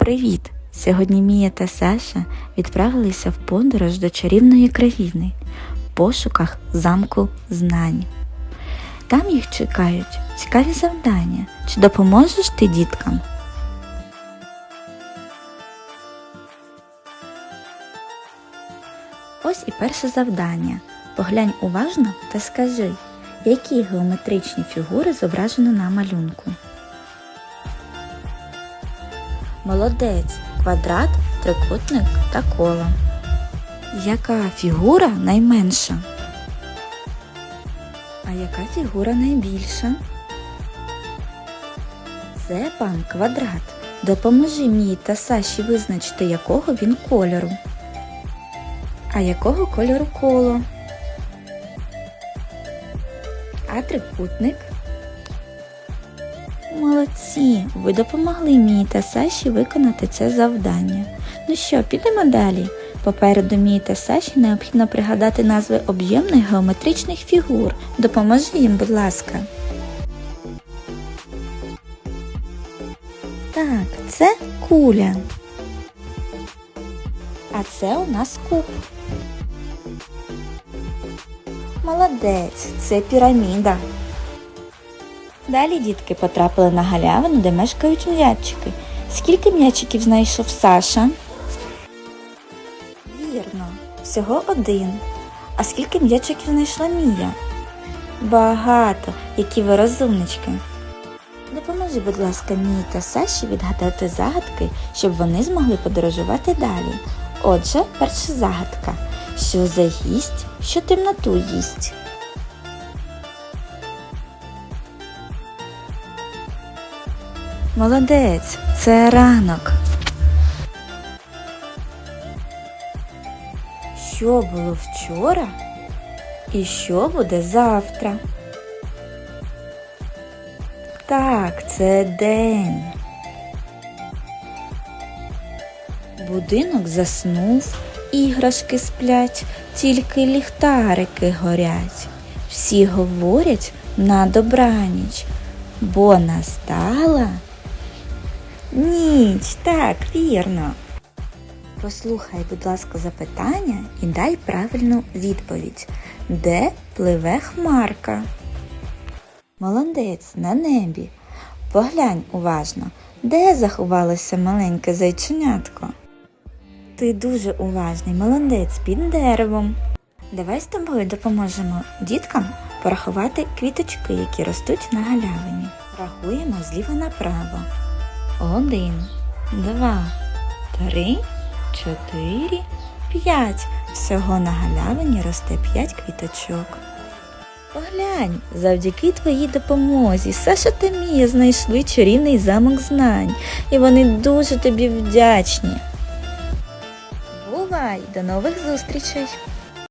Привіт! Сьогодні Мія та Саша відправилися в подорож до чарівної країни в пошуках замку знань. Там їх чекають цікаві завдання. Чи допоможеш ти діткам? Ось і перше завдання. Поглянь уважно та скажи, які геометричні фігури зображено на малюнку. Молодець, квадрат, трикутник та коло. Яка фігура найменша? А яка фігура найбільша? Це пан квадрат. Допоможи мій та Саші визначити, якого він кольору. А якого кольору коло? А трикутник? Молодці! Ви допомогли мені та Саші виконати це завдання. Ну що, підемо далі. Попереду мені та Саші необхідно пригадати назви об'ємних геометричних фігур. Допоможи їм, будь ласка. Так, це куля. А це у нас куб. Молодець, це піраміда. Далі дітки потрапили на галявину, де мешкають м'ячики. Скільки м'ячиків знайшов Саша? Вірно, всього один. А скільки м'ячиків знайшла Мія? Багато, які ви розумнички. Допоможи, будь ласка, Мії та Саші відгадати загадки, щоб вони змогли подорожувати далі. Отже, перша загадка. Що за гість, що темноту їсть? Молодець, це ранок. Що було вчора і що буде завтра? Так, це день. Будинок заснув, іграшки сплять, тільки ліхтарики горять. Всі говорять на добраніч, бо настала ніч, так, вірно. Послухай, будь ласка, запитання і дай правильну відповідь. Де пливе хмарка? Молодець на небі. Поглянь уважно, де заховалося маленьке зайченятко? Ти дуже уважний, молодець під деревом. Давай з тобою допоможемо діткам порахувати квіточки, які ростуть на галявині. Рахуємо зліва направо. Один, два, три, чотири, п'ять. Всього на галявині росте п'ять квіточок. Поглянь, завдяки твоїй допомозі Саша та Мія знайшли чарівний замок знань, і вони дуже тобі вдячні. Бувай, до нових зустрічей!